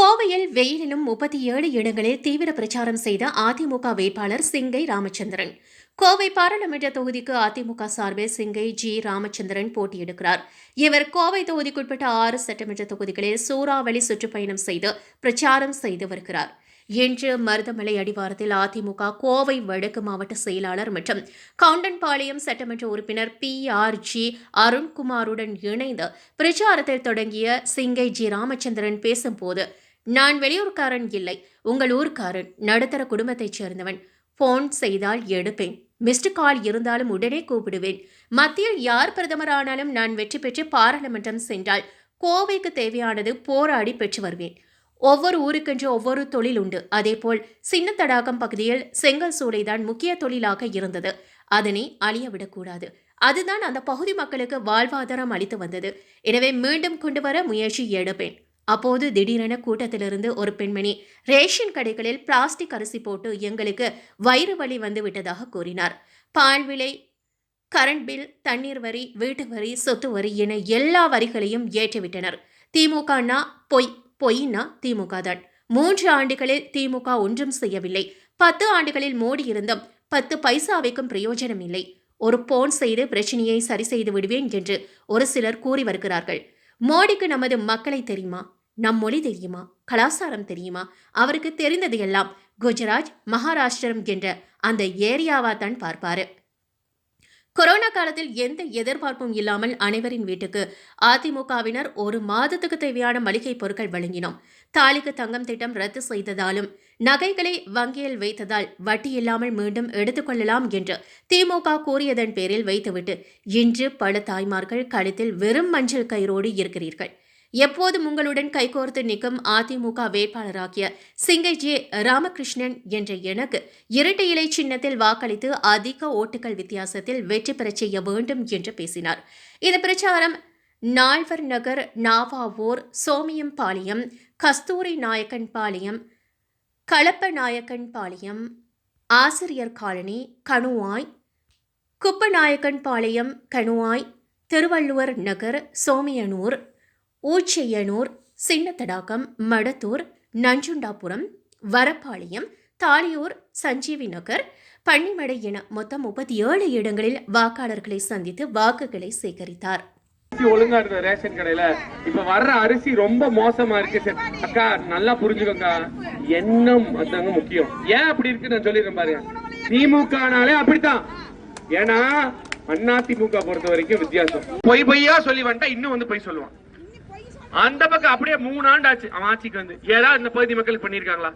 கோவையில் வெயிலிலும் முப்பத்தி ஏழு இடங்களில் தீவிர பிரச்சாரம் செய்த அதிமுக வேட்பாளர் சிங்கை ராமச்சந்திரன். கோவை பாராளுமன்ற தொகுதிக்கு அதிமுக சார்பில் சிங்கை ஜி ராமச்சந்திரன் போட்டியிடுகிறார். இவர் கோவை தொகுதிக்குட்பட்ட ஆறு சட்டமன்ற தொகுதிகளில் சூறாவளி சுற்றுப்பயணம் செய்து பிரச்சாரம் செய்து வருகிறார். இன்று மருதமலை அடிவாரத்தில் அதிமுக கோவை வடக்கு மாவட்ட செயலாளர் மற்றும் கவுண்டன்பாளையம் சட்டமன்ற உறுப்பினர் பி ஆர் ஜி அருண்குமாருடன் இணைந்து பிரச்சாரத்தில் தொடங்கிய சிங்கை ஜி ராமச்சந்திரன் பேசும்போது நான் வெளியூர்காரன் இல்லை. உங்கள் ஊர்க்காரன் நடுத்தர குடும்பத்தைச் சேர்ந்தவன். ஃபோன் செய்தால் எடுப்பேன். மிஸ்டு கால் இருந்தாலும் உடனே கூப்பிடுவேன். மத்தியில் யார் பிரதமரானாலும் நான் வெற்றி பெற்று பாராளுமன்றம் சென்றால் கோவைக்கு தேவையானது போராடி பெற்று வருவேன். ஒவ்வொரு ஊருக்கென்று ஒவ்வொரு தொழில் உண்டு. அதேபோல் சின்ன தடாகம் பகுதியில் செங்கல் சூளைதான் முக்கிய தொழிலாக இருந்தது. அதனை அழிய விடக்கூடாது அதுதான் அந்த பகுதி மக்களுக்கு வாழ்வாதாரம் அளித்து வந்தது. எனவே மீண்டும் கொண்டு வர முயற்சி எடுப்பேன். அப்போது திடீரென கூட்டத்திலிருந்து ஒரு பெண்மணி ரேஷன் கடைகளில் பிளாஸ்டிக் அரிசி போட்டு எங்களுக்கு வயிறு வலி வந்து விட்டதாக கூறினார். பால் விலை கரண்ட் பில் தண்ணீர் வரி வீட்டு வரி சொத்து வரி என எல்லா வரிகளையும் ஏற்றிவிட்டனர். திமுகனா பொய் பொய்னா திமுக தான். மூன்று ஆண்டுகளில் திமுக ஒன்றும் செய்யவில்லை. பத்து ஆண்டுகளில் மோடி இருந்தும் பத்து பைசாவைக்கும் பிரயோஜனம் இல்லை. ஒரு போன் செய்து பிரச்சனையை சரி செய்து விடுவேன் என்று ஒரு சிலர் கூறி வருகிறார்கள். மோடிக்கு நமது மக்களை தெரியுமா? நம் மொழி தெரியுமா? கலாசாரம் தெரியுமா? அவருக்கு தெரிந்தது எல்லாம் குஜராத் மகாராஷ்டிரம் என்ற அந்த ஏரியாவா தான் பார்ப்பாரு. கொரோனா காலத்தில் எந்த எதிர்பார்ப்பும் இல்லாமல் அனைவரின் வீட்டுக்கு அதிமுகவினர் ஒரு மாதத்துக்கு தேவையான மளிகை பொருட்கள் வழங்கினோம். தாலிக்கு தங்கம் திட்டம் ரத்து செய்ததாலும் நகைகளை வங்கியில் வைத்ததால் வட்டி இல்லாமல் மீண்டும் எடுத்துக்கொள்ளலாம் என்று திமுக கூறியதன் பேரில் வைத்துவிட்டு இன்று பல தாய்மார்கள் கழுத்தில் வெறும் மஞ்சள் கயிறோடு இருக்கிறீர்கள். எப்போதும் உங்களுடன் கைகோர்த்து நிற்கும் அதிமுக வேட்பாளராகிய சிங்கை ஜே ராமகிருஷ்ணன் என்ற எனக்கு இரட்டை இலை சின்னத்தில் வாக்களித்து அதிக ஓட்டுகள் வித்தியாசத்தில் வெற்றி பெறச் செய்ய வேண்டும் என்று பேசினார். இந்த பிரச்சாரம் நால்வர் நகர் நாவாவூர் சோமியம்பாளையம் கஸ்தூரி நாயக்கன் பாளையம் களப்ப நாயக்கன் பாளையம் ஆசிரியர் காலனி கணுவாய் குப்பநாயக்கன் பாளையம் கணுவாய் திருவள்ளுவர் நகர் சோமியனூர் ஊச்சையனூர் சின்னத்தடாகம் மடத்தூர் நஞ்சுண்டாபுரம் வரப்பாளையம் தாலியூர் சஞ்சீவி நகர் பன்னிமடை என மொத்தம் முப்பத்தி ஏழு இடங்களில் வாக்காளர்களை சந்தித்து வாக்குகளை சேகரித்தார். ஒழுங்கா இருந்த ரேஷன் கடையில இப்ப வர்ற அரிசி ரொம்ப மோசமா இருக்கு சார். அக்கா நல்லா புரிஞ்சுக்கோங்க. எண்ணம் அதுதாங்க முக்கியம். ஏன் அப்படி இருக்கு நான் சொல்லிடுறேன் பாருங்க. திமுகனாலே அப்படித்தான். ஏன்னா அண்ணா திமுக பொறுத்த வரைக்கும் வித்தியாசம். பொய் பொய்யா சொல்லி வந்துட்டா இன்னும் வந்து பொய் சொல்லுவான். அந்த பக்கம் அப்படியே மூணு ஆண்டு ஆச்சு அவன் ஆட்சிக்கு வந்து. ஏதாவது இந்த பகுதி மக்களுக்கு பண்ணிருக்காங்களா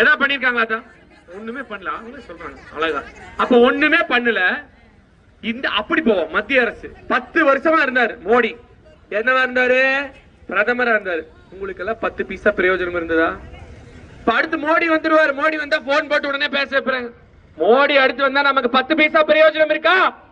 ஏதாவது பண்ணிருக்காங்களா தான் ஒண்ணுமே பண்ணல. அவங்களே சொல்றாங்க. அழகா அப்ப ஒண்ணுமே பண்ணல. இந்த அப்படி போவோம். மத்திய அரசு. பத்து வருஷமா இருந்தாரு மோடி. என்னவா இருந்தாரு? பிரதமரா இருந்தாரு. உங்களுக்கு எல்லாம் பத்து பீஸா பிரயோஜனம் இருந்ததா? இப்ப அடுத்து மோடி வந்துருவாரு. மோடி வந்தா போன் போட்டு உடனே பேச வைப்பாங்க மோடி அடுத்து வந்தா நமக்கு பத்து பைசா பிரயோஜனம் இருக்கா?